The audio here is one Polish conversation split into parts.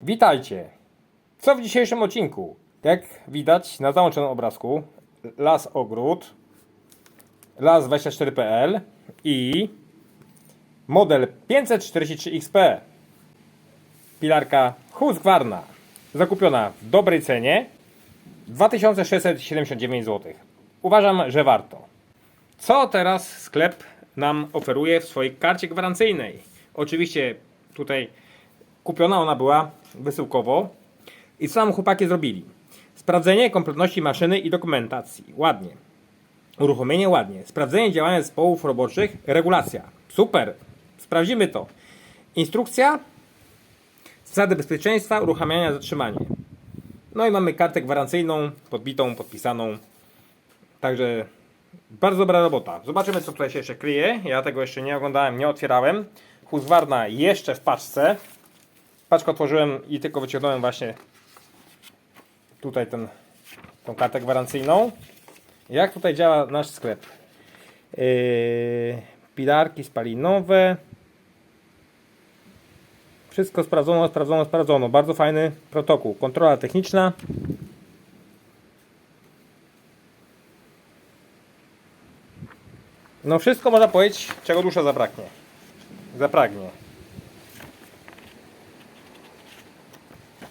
Witajcie! Co w dzisiejszym odcinku? Jak widać na załączonym obrazku, Las Ogród, Las24.pl i model 543XP. Pilarka Husqvarna, zakupiona w dobrej cenie 2679 zł. Uważam, że warto. Co teraz sklep nam oferuje w swojej karcie gwarancyjnej? Oczywiście tutaj kupiona ona była wysyłkowo. I co nam chłopaki zrobili? Sprawdzenie kompletności maszyny i dokumentacji. Ładnie. Uruchomienie ładnie. Sprawdzenie działania zespołów roboczych. Regulacja. Super. Sprawdzimy to. Instrukcja. Zasady bezpieczeństwa, uruchamiania, zatrzymanie. No i mamy kartę gwarancyjną, podbitą, podpisaną. Także bardzo dobra robota. Zobaczymy, co tutaj się jeszcze kryje. Ja tego jeszcze nie oglądałem, nie otwierałem. Husqvarna jeszcze w paczce. Paczkę otworzyłem i tylko wyciągnąłem właśnie tutaj ten, tą kartę gwarancyjną. Jak tutaj działa nasz sklep? Yy, pilarki spalinowe. Wszystko sprawdzono, sprawdzono, sprawdzono. Bardzo fajny protokół. Kontrola techniczna. No wszystko można powiedzieć, czego dusza zabraknie. Zapragnie.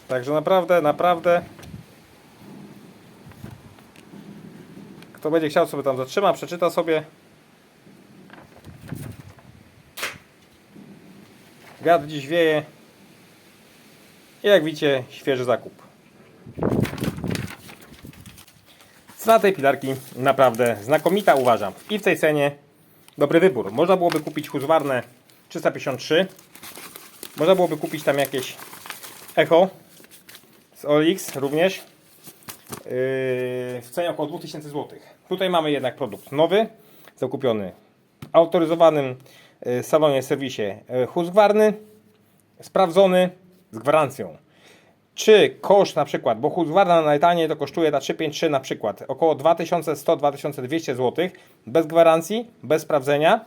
Także naprawdę, naprawdę. Kto będzie chciał sobie tam zatrzyma, przeczyta sobie. Wiatr dziś wieje. I jak widzicie świeży zakup. Cena tej pilarki naprawdę znakomita uważam. I w tej cenie dobry wybór. Można byłoby kupić Husqvarnę 353 można byłoby kupić tam jakieś Echo z OLX również yy, w cenie około 2000 zł. Tutaj mamy jednak produkt nowy, zakupiony w autoryzowanym yy, salonie, serwisie yy, Husqvarny, sprawdzony z gwarancją. Czy koszt na przykład, bo Husqvarna najtaniej to kosztuje ta 353 na przykład około 2100-2200 zł bez gwarancji, bez sprawdzenia,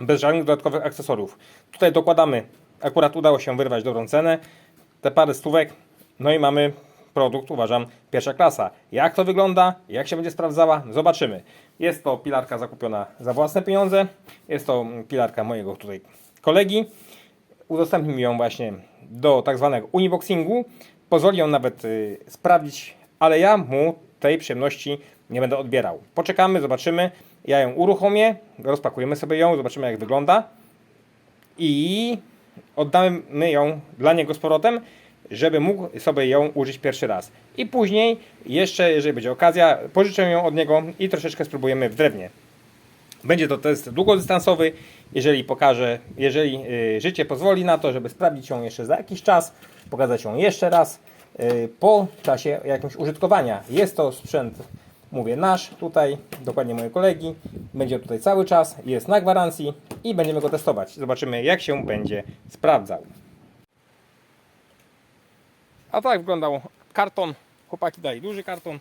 bez żadnych dodatkowych akcesoriów. Tutaj dokładamy, akurat udało się wyrwać dobrą cenę, te parę stówek, no i mamy produkt, uważam, pierwsza klasa. Jak to wygląda, jak się będzie sprawdzała, zobaczymy. Jest to pilarka zakupiona za własne pieniądze, jest to pilarka mojego tutaj kolegi. Udostępnił ją właśnie do tak zwanego uniboxingu. Pozwoli on nawet y, sprawdzić, ale ja mu tej przyjemności nie będę odbierał. Poczekamy, zobaczymy. Ja ją uruchomię, rozpakujemy sobie ją, zobaczymy jak wygląda. I oddamy ją dla niego z powrotem, żeby mógł sobie ją użyć pierwszy raz. I później, jeszcze jeżeli będzie okazja, pożyczę ją od niego i troszeczkę spróbujemy w drewnie. Będzie to test długodystansowy, jeżeli pokaże, jeżeli y, życie pozwoli na to, żeby sprawdzić ją jeszcze za jakiś czas, pokazać ją jeszcze raz y, po czasie jakimś użytkowania. Jest to sprzęt, mówię nasz tutaj, dokładnie mojego kolegi. Będzie tutaj cały czas, jest na gwarancji i będziemy go testować. Zobaczymy jak się będzie sprawdzał. A tak wyglądał karton. Chłopaki dali duży karton.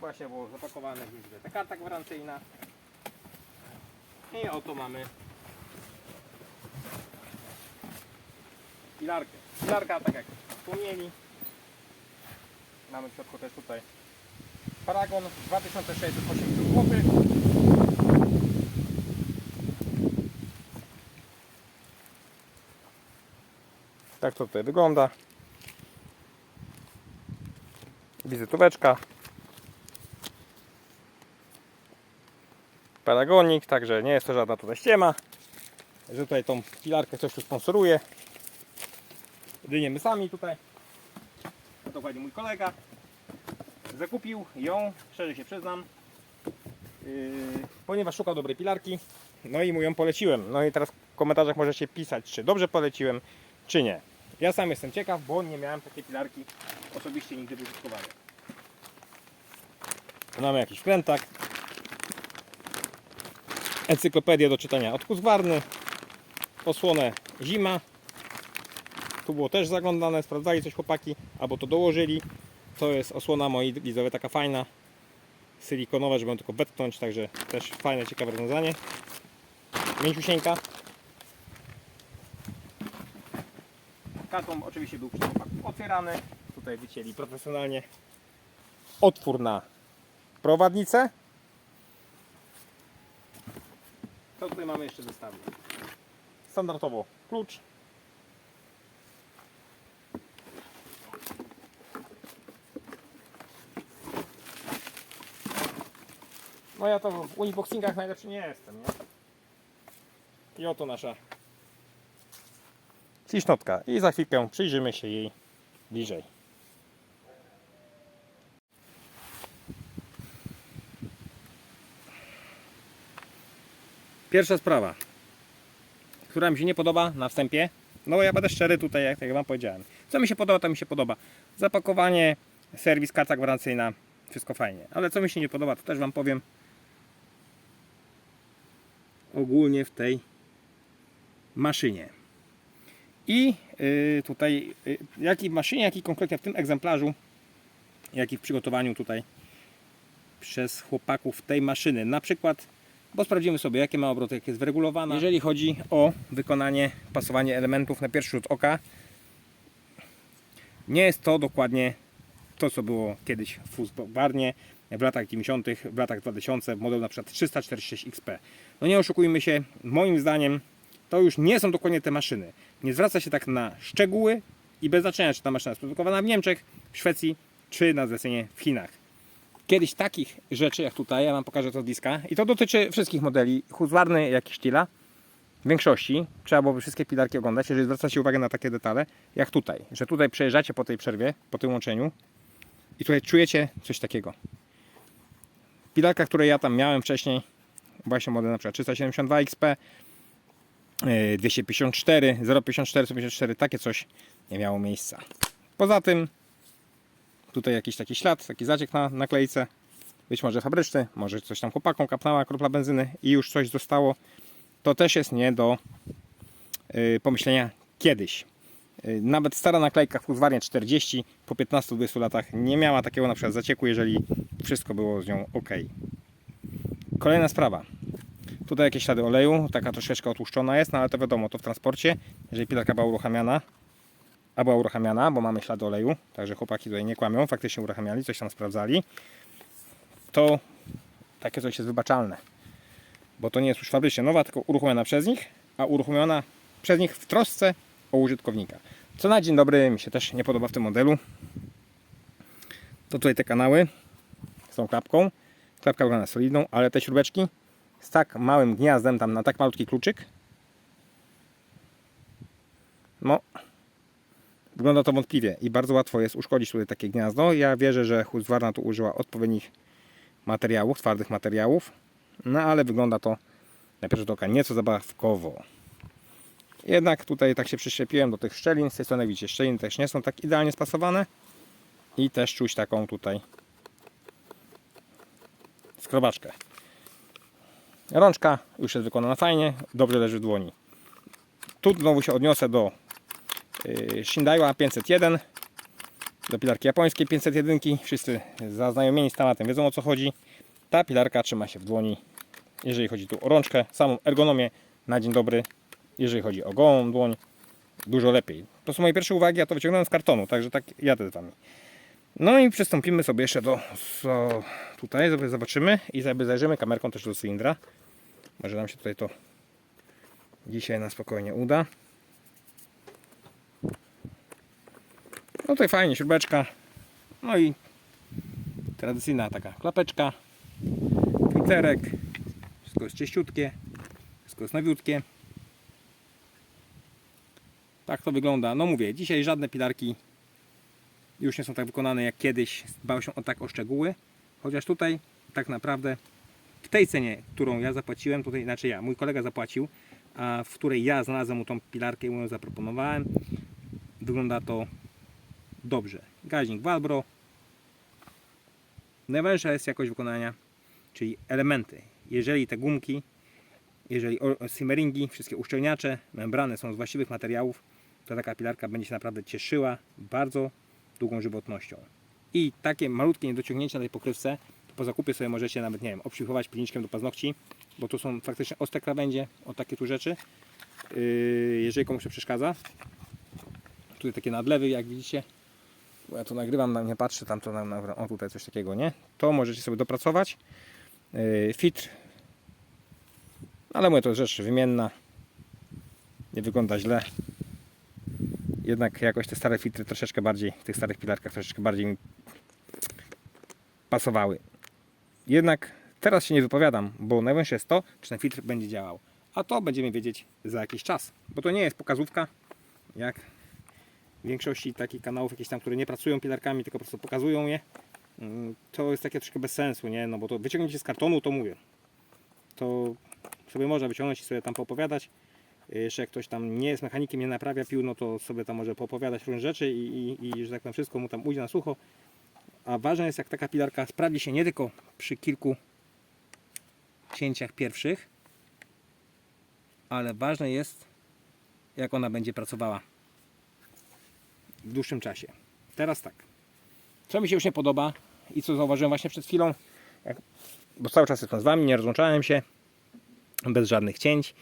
Właśnie było zapakowane w ta karta gwarancyjna. I oto mamy pilarkę. Pilarka, tak jak wspomnieli. Mamy w środku też tutaj Paragon 2680 zł. Tak to tutaj wygląda. Wizytóweczka. Paragonik, także nie jest to żadna tutaj ściema. Że tutaj tą pilarkę ktoś tu sponsoruje. Jedynie my sami tutaj. A dokładnie mój kolega. Zakupił ją, szczerze się przyznam. Yy, ponieważ szukał dobrej pilarki. No i mu ją poleciłem. No i teraz w komentarzach możecie pisać, czy dobrze poleciłem, czy nie. Ja sam jestem ciekaw, bo nie miałem takiej pilarki osobiście nigdy w użytkowaniu. Mamy jakiś wkrętak. Encyklopedię do czytania od Husqvarny. Osłonę zima. Tu było też zaglądane, sprawdzali coś chłopaki, albo to dołożyli. To jest osłona moi widzowie, taka fajna. Silikonowa, żeby ją tylko wetknąć, także też fajne, ciekawe rozwiązanie. Mięciusieńka. Karton oczywiście był przez chłopaków otwierany. Tutaj wycięli profesjonalnie otwór na prowadnicę. Co tutaj mamy jeszcze w zestawie? Standardowo klucz. No ja to w unboxingach najlepszy nie jestem, nie? I oto nasza cisznotka. I za chwilkę przyjrzymy się jej bliżej. Pierwsza sprawa, która mi się nie podoba na wstępie. No ja będę szczery tutaj, jak, jak Wam powiedziałem. Co mi się podoba, to mi się podoba. Zapakowanie, serwis, karta gwarancyjna, wszystko fajnie. Ale co mi się nie podoba, to też Wam powiem ogólnie w tej maszynie. I y, tutaj, y, jak i w maszynie, jak i konkretnie w tym egzemplarzu, jak i w przygotowaniu tutaj przez chłopaków tej maszyny. Na przykład, bo sprawdzimy sobie, jakie ma obroty, jak jest wyregulowana. Jeżeli chodzi o wykonanie, pasowanie elementów na pierwszy rzut oka, nie jest to dokładnie to, co było kiedyś w Fusbarnie w latach 90., w latach 2000, model na przykład 346 XP. No nie oszukujmy się, moim zdaniem to już nie są dokładnie te maszyny. Nie zwraca się tak na szczegóły i bez znaczenia, czy ta maszyna jest produkowana w Niemczech, w Szwecji, czy na zlecenie w Chinach. Kiedyś takich rzeczy jak tutaj, ja Wam pokażę to z bliska, i to dotyczy wszystkich modeli, Husqvarny jak i Stila, w większości trzeba byłoby wszystkie pilarki oglądać, jeżeli zwracacie uwagę na takie detale, jak tutaj, że tutaj przejeżdżacie po tej przerwie, po tym łączeniu i tutaj czujecie coś takiego. Pilarka, które ja tam miałem wcześniej, właśnie model na przykład 372 XP, 254, 054, 154, takie coś nie miało miejsca. Poza tym tutaj jakiś taki ślad, taki zaciek na naklejce, być może fabryczny, może coś tam chłopaką kapnęła kropla benzyny i już coś zostało. To też jest nie do yy, pomyślenia kiedyś. Yy, Nawet stara naklejka w Husqvarnie 40 po 15-20 latach nie miała takiego na przykład zacieku, jeżeli wszystko było z nią ok. Kolejna sprawa. Tutaj jakieś ślady oleju, taka troszeczkę otłuszczona jest, no ale to wiadomo, to w transporcie, jeżeli pilarka była uruchamiana, a była uruchamiana, bo mamy ślady oleju, także chłopaki tutaj nie kłamią, faktycznie uruchamiali, coś tam sprawdzali, to takie coś jest wybaczalne, bo to nie jest już fabrycznie nowa, tylko uruchomiona przez nich, a uruchomiona przez nich w trosce o użytkownika. Co na dzień dobry mi się też nie podoba w tym modelu, to tutaj te kanały z tą klapką, klapka wygląda solidną, ale te śrubeczki z tak małym gniazdem, tam na tak malutki kluczyk, no Wygląda to wątpliwie i bardzo łatwo jest uszkodzić tutaj takie gniazdo. Ja wierzę, że Husqvarna tu użyła odpowiednich materiałów, twardych materiałów. No ale wygląda to na pierwszy rzut oka nieco zabawkowo. Jednak tutaj tak się przyczepiłem do tych szczelin. Z tej strony widzicie, szczeliny też nie są tak idealnie spasowane. I też czuć taką tutaj skrobaczkę. Rączka już jest wykonana fajnie, dobrze leży w dłoni. Tu znowu się odniosę do yy, Shindaiwa 501 do pilarki japońskiej 501 wszyscy zaznajomieni z tematem wiedzą o co chodzi. Ta pilarka trzyma się w dłoni jeżeli chodzi tu o rączkę samą ergonomię na dzień dobry. Jeżeli chodzi o gołą dłoń dużo lepiej. To są moje pierwsze uwagi, ja to wyciągnąłem z kartonu także tak jadę z wami. No i przystąpimy sobie jeszcze do so, tutaj zobaczymy i zajrzymy kamerką też do cylindra może nam się tutaj to dzisiaj na spokojnie uda No tutaj fajnie, śrubeczka. No i tradycyjna taka klapeczka. Twitterek. Wszystko jest czyściutkie. Wszystko jest nowiutkie. Tak to wygląda. No mówię, dzisiaj żadne pilarki już nie są tak wykonane jak kiedyś. Dbał się o tak o szczegóły. Chociaż tutaj tak naprawdę w tej cenie, którą ja zapłaciłem, tutaj znaczy ja, mój kolega zapłacił, a w której ja znalazłem mu tą pilarkę i mu ją zaproponowałem, wygląda to dobrze. Gaźnik Walbro. Najważniejsza jest jakość wykonania, czyli elementy. Jeżeli te gumki, jeżeli simmeringi, wszystkie uszczelniacze, membrany są z właściwych materiałów, to taka pilarka będzie się naprawdę cieszyła bardzo długą żywotnością. I takie malutkie niedociągnięcia na tej pokrywce, po zakupie sobie możecie nawet, nie wiem, obszlifować pilniczkiem do paznokci, bo tu są faktycznie ostre krawędzie, o takie tu rzeczy. Yy, jeżeli komuś to przeszkadza, tutaj takie nadlewy, jak widzicie. Bo ja to nagrywam, na mnie patrzy, tam to na, na, o tutaj coś takiego, nie? To możecie sobie dopracować. Yy, filtr. Ale mówię, to rzecz wymienna. Nie wygląda źle. Jednak jakoś te stare filtry troszeczkę bardziej, w tych starych pilarkach troszeczkę bardziej mi pasowały. Jednak teraz się nie wypowiadam, bo najważniejsze jest to, czy ten filtr będzie działał. A to będziemy wiedzieć za jakiś czas. Bo to nie jest pokazówka, jak w większości takich kanałów, jakieś tam, które nie pracują pilarkami, tylko po prostu pokazują je. Mm, To jest takie troszkę bez sensu, nie? No bo to wyciągnięcie z kartonu, to mówię. To sobie można wyciągnąć i sobie tam poopowiadać. Jeszcze jak ktoś tam nie jest mechanikiem, nie naprawia pił, no to sobie tam może poopowiadać różne rzeczy i, i, i że tak powiem wszystko mu tam ujdzie na sucho. A ważne jest jak taka pilarka sprawdzi się nie tylko przy kilku cięciach pierwszych, ale ważne jest jak ona będzie pracowała w dłuższym czasie. Teraz tak. Co mi się już nie podoba i co zauważyłem właśnie przed chwilą, bo cały czas jestem z Wami, nie rozłączałem się, bez żadnych cięć.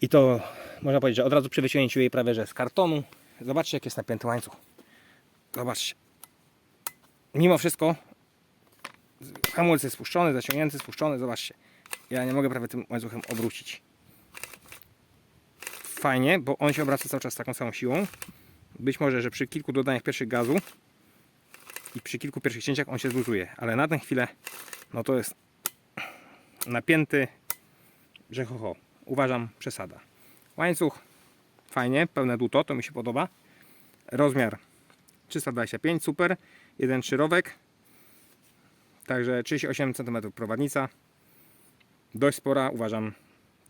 I to można powiedzieć, że od razu przy wyciągnięciu jej prawie że z kartonu. Zobaczcie jak jest napięty łańcuch. Zobaczcie. Mimo wszystko hamulec jest spuszczony, zaciągnięty, spuszczony. Zobaczcie. Ja nie mogę prawie tym łańcuchem obrócić. Fajnie, bo on się obraca cały czas taką samą siłą. Być może, że przy kilku dodaniach pierwszych gazu i przy kilku pierwszych cięciach on się zluzuje, ale na tę chwilę no to jest napięty, że ho, ho. Uważam przesada. Łańcuch fajnie, pełne duto, to mi się podoba. Rozmiar 325, super. Jeden szyrowek. Także 38 cm prowadnica. Dość spora, uważam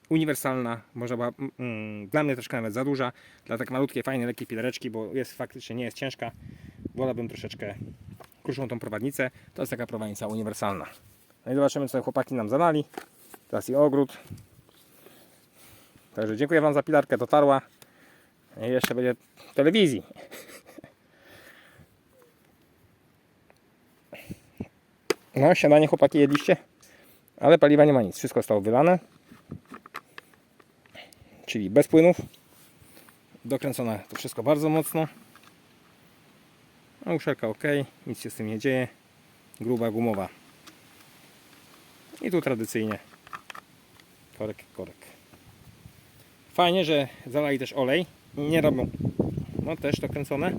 uniwersalna. Można była, mm, dla mnie troszkę nawet za duża. Dla tak malutkiej, fajnej, lekkiej pilereczki, bo jest faktycznie nie jest ciężka. Wolałbym troszeczkę krótszą tą prowadnicę. To jest taka prowadnica uniwersalna. No i zobaczymy, co chłopaki nam zadali. Teraz i ogród. Także dziękuję Wam za pilarkę, dotarła. I jeszcze będzie telewizji. No, śniadanie chłopaki jedliście, ale paliwa nie ma nic. Wszystko zostało wylane. Czyli bez płynów. Dokręcone to wszystko bardzo mocno. No, uszelka ok, nic się z tym nie dzieje. Gruba gumowa. I tu tradycyjnie korek, korek. Fajnie, że zalali też olej. Nie robią. No też to kręcone.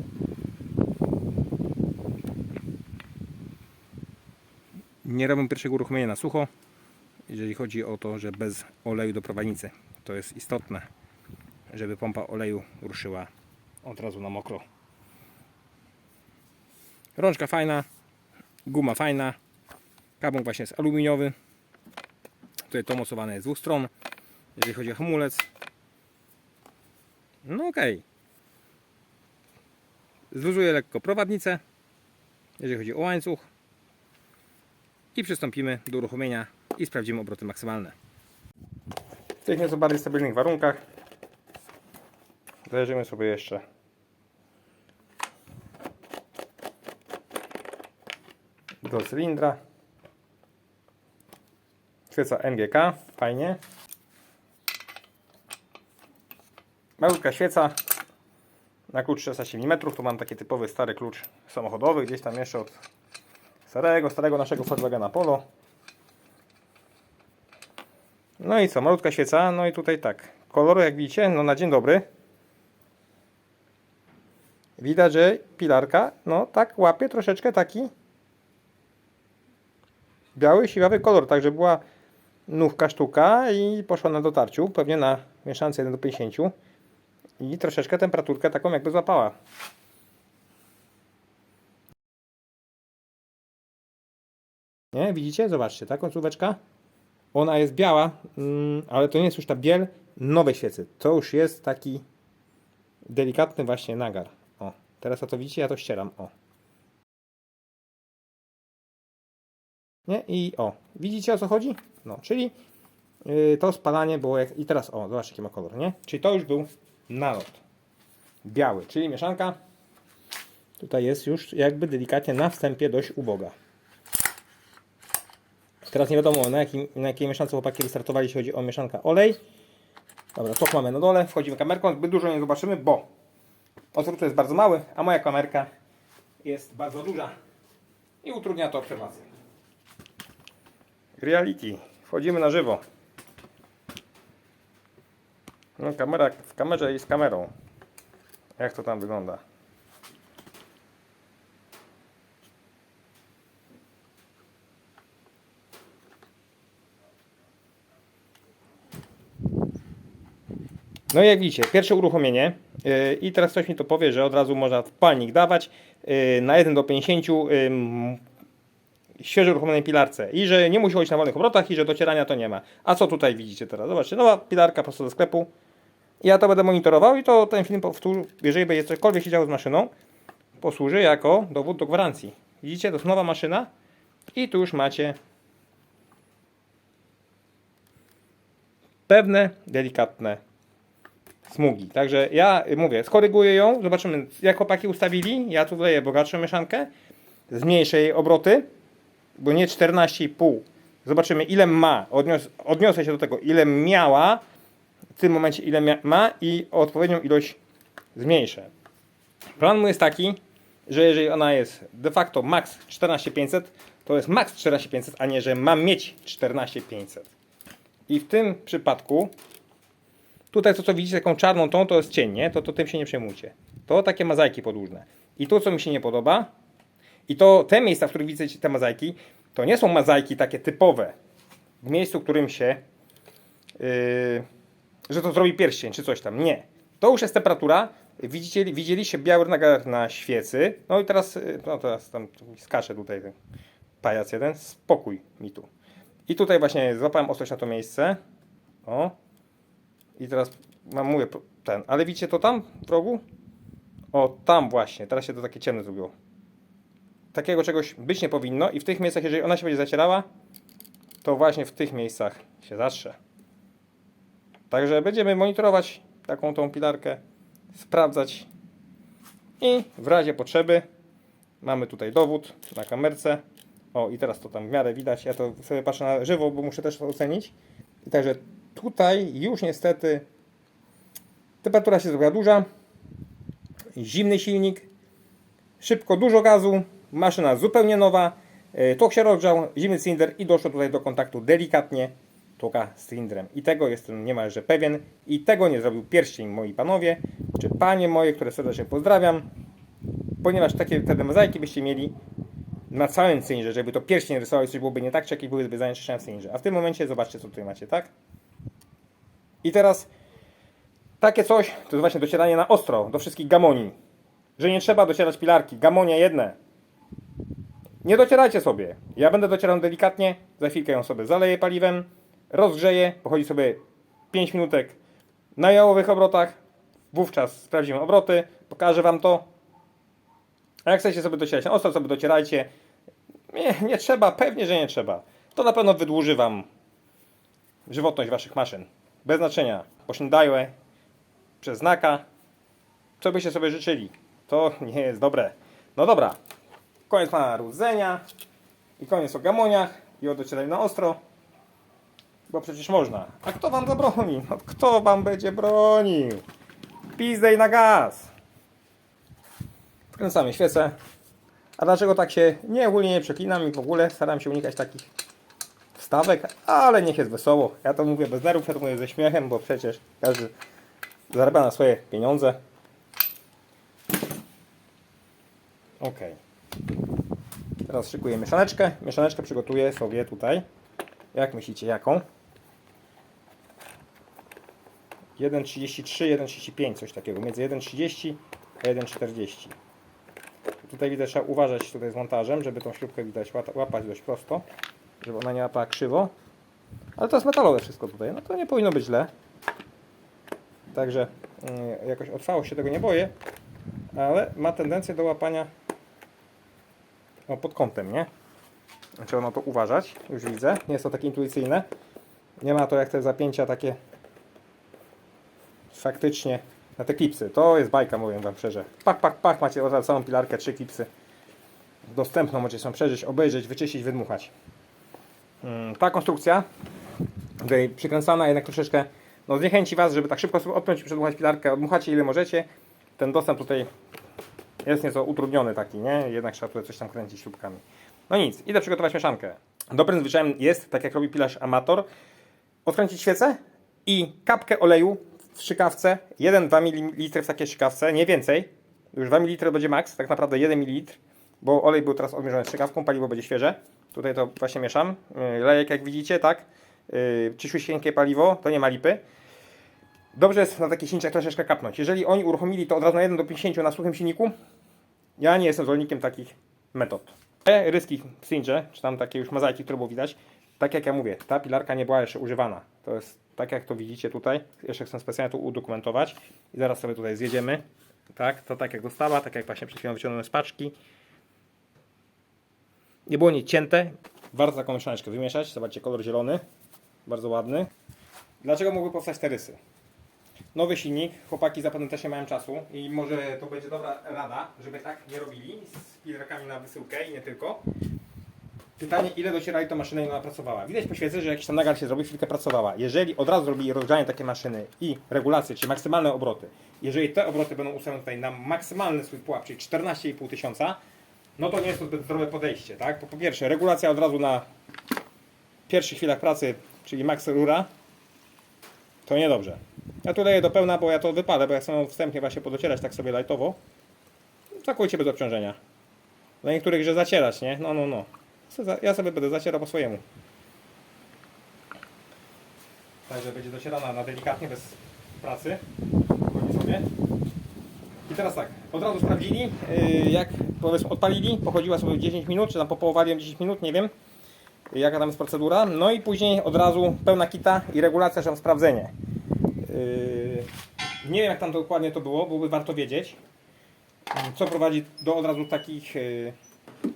Nie robią pierwszego uruchomienia na sucho. Jeżeli chodzi o to, że bez oleju do prowadnicy. To jest istotne, żeby pompa oleju ruszyła od razu na mokro. Rączka fajna, guma fajna, kabum właśnie jest aluminiowy. Tutaj to mocowane jest z dwóch stron. Jeżeli chodzi o hamulec, no okej. Zluzuję lekko prowadnicę, jeżeli chodzi o łańcuch. I przystąpimy do uruchomienia i sprawdzimy obroty maksymalne. W tych nieco bardziej stabilnych warunkach zajrzymy sobie jeszcze do cylindra. Świeca NGK, fajnie. Malutka świeca na klucz 16 mm. Tu mam taki typowy stary klucz samochodowy, gdzieś tam jeszcze od starego, starego naszego Volkswagena Polo. No i co, malutka świeca, no i tutaj tak, kolory jak widzicie, no na dzień dobry. Widać, że pilarka, no tak łapie troszeczkę taki biały, siwawy kolor, także była nówka sztuka i poszła na dotarciu, pewnie na mieszance 1 do 50 i troszeczkę temperaturkę taką jakby złapała. Nie, widzicie? Zobaczcie, ta końcóweczka, ona jest biała, mm, ale to nie jest już ta biel nowej świecy. To już jest taki delikatny właśnie nagar. O, teraz a to widzicie, ja to ścieram. O. Nie? I o, widzicie o co chodzi? No, czyli yy, to spalanie było jak... I teraz o, zobaczcie jaki ma kolor, nie? Czyli to już był nalot. Biały, czyli mieszanka tutaj jest już jakby delikatnie na wstępie dość uboga. Teraz nie wiadomo na, jakim, na jakiej mieszance chłopaki wystartowali, jeśli chodzi o mieszankę olej. Dobra, tłok mamy na dole, wchodzimy kamerką, zbyt dużo nie zobaczymy, bo Odwrót jest bardzo mały, a moja kamerka jest bardzo duża i utrudnia to obserwację. Reality. Wchodzimy na żywo. No, kamera w kamerze i z kamerą. Jak to tam wygląda? No i jak widzicie, pierwsze uruchomienie yy, i teraz ktoś mi to powie, że od razu można w palnik dawać yy, na 1 do 50 yy, świeżo uruchomionej pilarce i że nie musi chodzić na wolnych obrotach i że docierania to nie ma. A co tutaj widzicie teraz? Zobaczcie, nowa pilarka prosto ze sklepu. Ja to będę monitorował i to ten film powtórzy, jeżeli będzie cokolwiek się działo z maszyną, posłuży jako dowód do gwarancji. Widzicie, to jest nowa maszyna i tu już macie pewne delikatne smugi. Także ja mówię, skoryguję ją, zobaczymy jak chłopaki ustawili. Ja tu wleję bogatszą mieszankę, zmniejszę jej obroty, bo nie 14,5. Zobaczymy ile ma, Odnios, odniosę się do tego, ile miała w tym momencie, ile ma i odpowiednią ilość zmniejszę. Plan mój jest taki, że jeżeli ona jest de facto max 14500, to jest max 14500, a nie, że mam mieć 14500. I w tym przypadku Tutaj to, co widzicie, taką czarną tą, to jest cień, nie? To, to tym się nie przejmujcie. To takie mazajki podłużne. I to, co mi się nie podoba, i to te miejsca, w których widzicie te mazajki, to nie są mazajki takie typowe. W miejscu, w którym się, yy, że to zrobi pierścień, czy coś tam. Nie. To już jest temperatura. Widzicie, widzieliście biały nagar na świecy. No i teraz, yy, no teraz tam skacze tutaj ten pajac jeden. Spokój mi tu. I tutaj właśnie złapałem ostrość na to miejsce. O, i teraz mam, mówię, ten, ale widzicie to tam w rogu? O, tam właśnie, teraz się to takie ciemne zrobiło. Takiego czegoś być nie powinno i w tych miejscach, jeżeli ona się będzie zacierała, to właśnie w tych miejscach się zatrze. Także będziemy monitorować taką tą pilarkę, sprawdzać i w razie potrzeby mamy tutaj dowód na kamerce. O, i teraz to tam w miarę widać. Ja to sobie patrzę na żywo, bo muszę też to ocenić. I także tutaj już niestety temperatura się zrobiła duża, zimny silnik, szybko dużo gazu, maszyna zupełnie nowa, e, tok się rozgrzał, zimny cylinder i doszło tutaj do kontaktu delikatnie tłoka z cylindrem. I tego jestem niemalże pewien i tego nie zrobił pierścień moi panowie, czy panie moje, które serdecznie pozdrawiam, ponieważ takie te mozaiki byście mieli na całym cylindrze, żeby to pierścień rysował i coś byłoby nie tak, czy jakieś byłyby zanieczyszczenia w cylindrze. A w tym momencie zobaczcie, co tutaj macie, tak? I teraz takie coś to jest właśnie docieranie na ostro do wszystkich gamoni. Że nie trzeba docierać pilarki. Gamonie jedne. Nie docierajcie sobie. Ja będę docierał delikatnie. Za chwilkę ją sobie zaleję paliwem. Rozgrzeję. Pochodzi sobie 5 minutek na jałowych obrotach. Wówczas sprawdzimy obroty. Pokażę Wam to. A jak chcecie sobie docierać na ostro, sobie docierajcie. Nie, nie trzeba. Pewnie, że nie trzeba. To na pewno wydłuży Wam żywotność Waszych maszyn. Bez znaczenia. Pośniadajłe przez znaka. Co byście sobie życzyli? To nie jest dobre. No dobra. Koniec pana rudzenia. I koniec o gamoniach. I o docieraniu na ostro. Bo przecież można. A kto wam zabroni? No kto wam będzie bronił? Pizdej na gaz. Wkręcamy świecę. A dlaczego tak się nie ogólnie nie przeklinam i w ogóle staram się unikać takich wstawek, ale niech jest wesoło. Ja to mówię bez nerwów, ja to mówię ze śmiechem, bo przecież każdy zarabia na swoje pieniądze. Ok. Teraz szykuję mieszaneczkę. Mieszaneczkę przygotuję sobie tutaj. Jak myślicie, jaką? 1,33, 1,35, coś takiego. Między 1,30 a 1,40. Tutaj widać, trzeba uważać tutaj z montażem, żeby tą śrubkę widać łapać dość prosto żeby ona nie łapała krzywo. Ale to jest metalowe wszystko tutaj, no to nie powinno być źle. Także yy, jakoś o trwałość się tego nie boję, ale ma tendencję do łapania no, pod kątem, nie? Trzeba na to uważać, już widzę. Nie jest to takie intuicyjne. Nie ma to jak te zapięcia takie faktycznie na te klipsy. To jest bajka, mówię Wam szczerze. Pach, pach, pach, macie od razu całą pilarkę, trzy klipsy dostępną, możecie sobie przeżyć, obejrzeć, wyczyścić, wydmuchać. Mm, ta konstrukcja, tutaj przykręcana jednak troszeczkę no, zniechęci Was, żeby tak szybko odpiąć i przedmuchać pilarkę. Odmuchacie ile możecie ten dostęp tutaj jest nieco utrudniony taki, nie? Jednak trzeba tutaj coś tam kręcić śrubkami. No nic, idę przygotować mieszankę. Dobrym zwyczajem jest, tak jak robi pilarz amator, odkręcić świecę i kapkę oleju w szykawce, 1-2 ml w takiej szykawce, nie więcej. Już 2 ml będzie maks, tak naprawdę 1 ml, bo olej był teraz odmierzony z szykawką, paliwo będzie świeże. Tutaj to właśnie mieszam. Yy, Lejek jak widzicie, tak? Yy, Ciszusieńkie paliwo, to nie ma lipy. Dobrze jest na takich silniczach troszeczkę kapnąć. Jeżeli oni uruchomili to od razu na 1 do 50 na suchym silniku, ja nie jestem zwolennikiem takich metod. Te ryski w czy tam takie już mozaiki, które było widać, tak jak ja mówię, ta pilarka nie była jeszcze używana. To jest tak jak to widzicie tutaj. Jeszcze chcę specjalnie to udokumentować. I zaraz sobie tutaj zjedziemy. Tak, to tak jak dostawa, tak jak właśnie przed chwilą wyciągnąłem z paczki. Nie było nic cięte. Warto taką mieszaneczkę wymieszać. Zobaczcie, kolor zielony. Bardzo ładny. Dlaczego mogły powstać te rysy? Nowy silnik, chłopaki zapewne też nie mają czasu i może to będzie dobra rada, żeby tak nie robili z pilarkami na wysyłkę i nie tylko. Pytanie, ile docierali to maszynę i ona pracowała. Widać po świecy, że jakiś tam nagar się zrobił, chwilkę pracowała. Jeżeli od razu zrobili rozgrzanie takie maszyny i regulacje, czyli maksymalne obroty, jeżeli te obroty będą ustawione tutaj na maksymalny swój pułap, czyli 14,5 tysiąca, no to nie jest to zbyt zdrowe podejście, tak? Bo po pierwsze, regulacja od razu na pierwszych chwilach pracy, czyli max rura, to niedobrze. Ja tu daję do pełna, bo ja to wypalę, bo ja chcę wstępnie właśnie podocierać tak sobie lightowo. Całkowicie bez obciążenia. Dla niektórych, że zacierać, nie? No, no, no. Ja sobie będę zacierał po swojemu. Także będzie docierana na delikatnie, bez pracy. Sobie. I teraz tak, od razu sprawdzili, yy, jak powiedzmy odpalili, pochodziła sobie 10 minut, czy tam popołowali ją 10 minut, nie wiem jaka tam jest procedura. No i później od razu pełna kita i regulacja, że tam sprawdzenie. Yy, nie wiem jak tam dokładnie to było, byłoby warto wiedzieć, yy, co prowadzi do od razu takich, yy,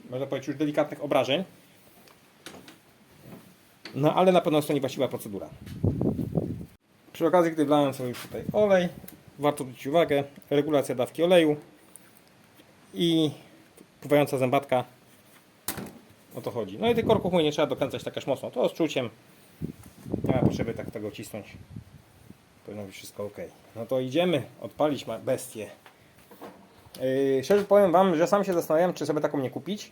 można powiedzieć, już delikatnych obrażeń. No ale na pewno jest to niewłaściwa procedura. Przy okazji, gdy wlałem sobie już tutaj olej, warto zwrócić uwagę, regulacja dawki oleju i pływająca zębatka o to chodzi. No i tych korków nie trzeba dokręcać tak aż mocno. To z czuciem. Nie ma potrzeby tak tego cisnąć. Powinno być wszystko ok. No to idziemy odpalić bestię. Yy, szczerze powiem Wam, że sam się zastanawiam, czy sobie taką nie kupić.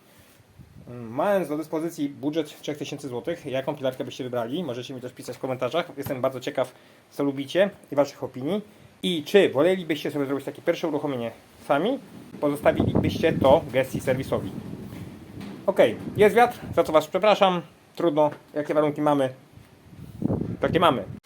Yy, Mając do dyspozycji budżet 3000 zł, jaką pilarkę byście wybrali? Możecie mi też pisać w komentarzach. Jestem bardzo ciekaw, co lubicie i Waszych opinii. I czy wolelibyście sobie zrobić takie pierwsze uruchomienie sami? Pozostawilibyście to gestii serwisowi. Ok, jest wiatr, za co Was przepraszam. Trudno, jakie warunki mamy, takie mamy.